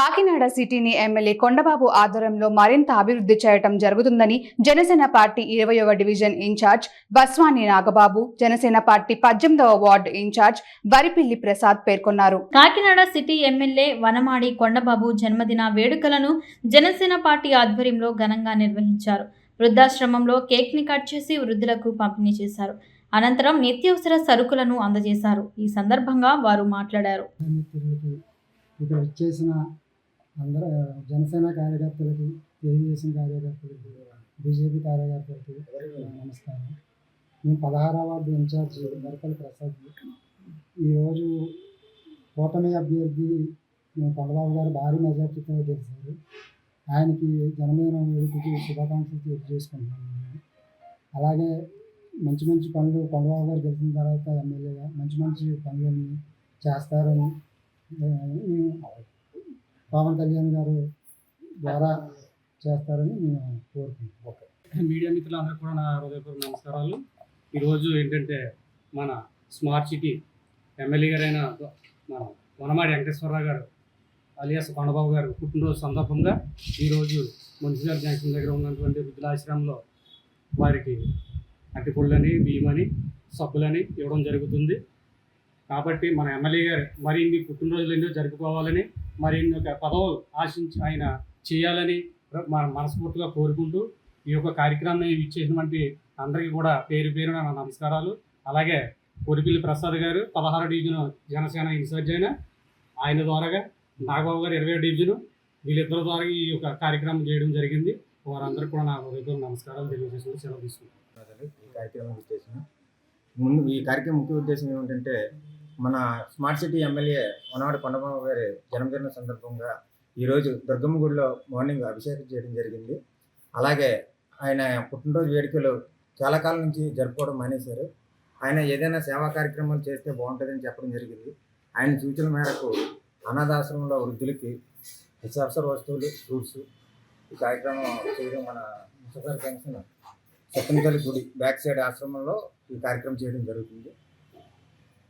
కాకినాడ సిటీని ఎమ్మెల్యే కొండబాబు ఆధ్వర్యంలో మరింత అభివృద్ధి చేయటం జరుగుతుందని జనసేన పార్టీ ఇరవయవ division incharge Baswani Nagababu Janasena party పద్దెనిమిదవ వార్డు ఇన్ఛార్జ్ వరిపిల్లి ప్రసాద్ పేర్కొన్నారు. కాకినాడ సిటీ ఎమ్మెల్యే వనమాడి కొండబాబు జన్మదిన వేడుకలను జనసేన పార్టీ ఆధ్వర్యంలో ఘనంగా నిర్వహించారు. వృద్ధాశ్రమంలో కేక్ని కట్ చేసి వృద్ధులకు పంపిణీ చేశారు. అనంతరం నిత్యావసర సరుకులను అందజేశారు. ఈ సందర్భంగా వారు మాట్లాడారు. ఇక్కడ వచ్చేసిన అందరూ జనసేన కార్యకర్తలకి తెలుగుదేశం కార్యకర్తలకి బీజేపీ కార్యకర్తలకి నమస్కారం. నేను పదహారవ వార్డు ఇన్ఛార్జ్ వరకల ప్రసాద్. ఈరోజు కూటమి అభ్యర్థి మేము కొండబాబు గారు భారీ మెజార్టీతో గెలిచారు. ఆయనకి జనమైన వేడుకకి శుభాకాంక్షలు తెలియజేసుకుంటున్నాను. అలాగే మంచి మంచి పనులు కొండబాబు గారు గెలిచిన తర్వాత ఎమ్మెల్యేగా మంచి మంచి పనులన్నీ చేస్తారని మేము పవన్ కళ్యాణ్ గారు ద్వారా చేస్తారని మేము కోరుకుంటున్నాం మీడియా మిత్రులందరూ కూడా నా హృదయపూర్వక నమస్కారాలు. ఈరోజు ఏంటంటే మన స్మార్ట్ సిటీ ఎమ్మెల్యే గారైన మన వనమాడి వెంకటేశ్వరరావు గారు అలియాస్ కొండబాబు గారు పుట్టినరోజు సందర్భంగా ఈరోజు మున్సిపల్ జంక్షన్ దగ్గర ఉన్నటువంటి వృద్ధులాశ్రమంలో వారికి అట్టిపుళ్ళని బియ్యమని సబ్బులని ఇవ్వడం జరుగుతుంది. కాబట్టి మన ఎమ్మెల్యే గారు మరిన్ని పుట్టినరోజులు ఎన్నో జరుపుకోవాలని మరిన్ని ఒక పదవులు ఆశించి ఆయన చేయాలని మన మనస్ఫూర్తిగా కోరుకుంటూ ఈ యొక్క కార్యక్రమాన్ని ఇచ్చేసినటువంటి అందరికీ కూడా పేరు పేరున నా నమస్కారాలు. అలాగే కొరిపిల్లి ప్రసాద్ గారు పదహారు డివిజన్ జనసేన ఇన్ఛార్జ్ అయిన ఆయన ద్వారాగా నాగబాబు గారు ఇరవై డివిజను వీళ్ళిద్దరి ద్వారా ఈ యొక్క కార్యక్రమం చేయడం జరిగింది. వారందరూ కూడా నా హృదయపూర్వక నమస్కారాలు తెలియజేసుకుని సెలవు తీసుకుంటాను ఈ కార్యక్రమం ఉద్దేశం ముందు ఈ కార్యక్రమం ముఖ్య ఉద్దేశం ఏమిటంటే మన స్మార్ట్ సిటీ ఎమ్మెల్యే మనవాడి కొండబాబు గారి జన్మదిన సందర్భంగా ఈరోజు దుర్గమ్మ గుడిలో మార్నింగ్ అభిషేకం చేయడం జరిగింది. అలాగే ఆయన పుట్టినరోజు వేడుకలు చాలా కాలం నుంచి జరుపుకోవడం మానేశారు. ఆయన ఏదైనా సేవా కార్యక్రమాలు చేస్తే బాగుంటుందని చెప్పడం జరిగింది. ఆయన సూచన మేరకు అనాథాశ్రమంలో వృద్ధులకి నిత్యావసర వస్తువులు ఫ్రూట్స్ ఈ కార్యక్రమం చేయడం మన ముసఫర్ జంక్షన్ సత్తంతల్లి గుడి బ్యాక్ సైడ్ ఆశ్రమంలో ఈ కార్యక్రమం చేయడం జరుగుతుంది.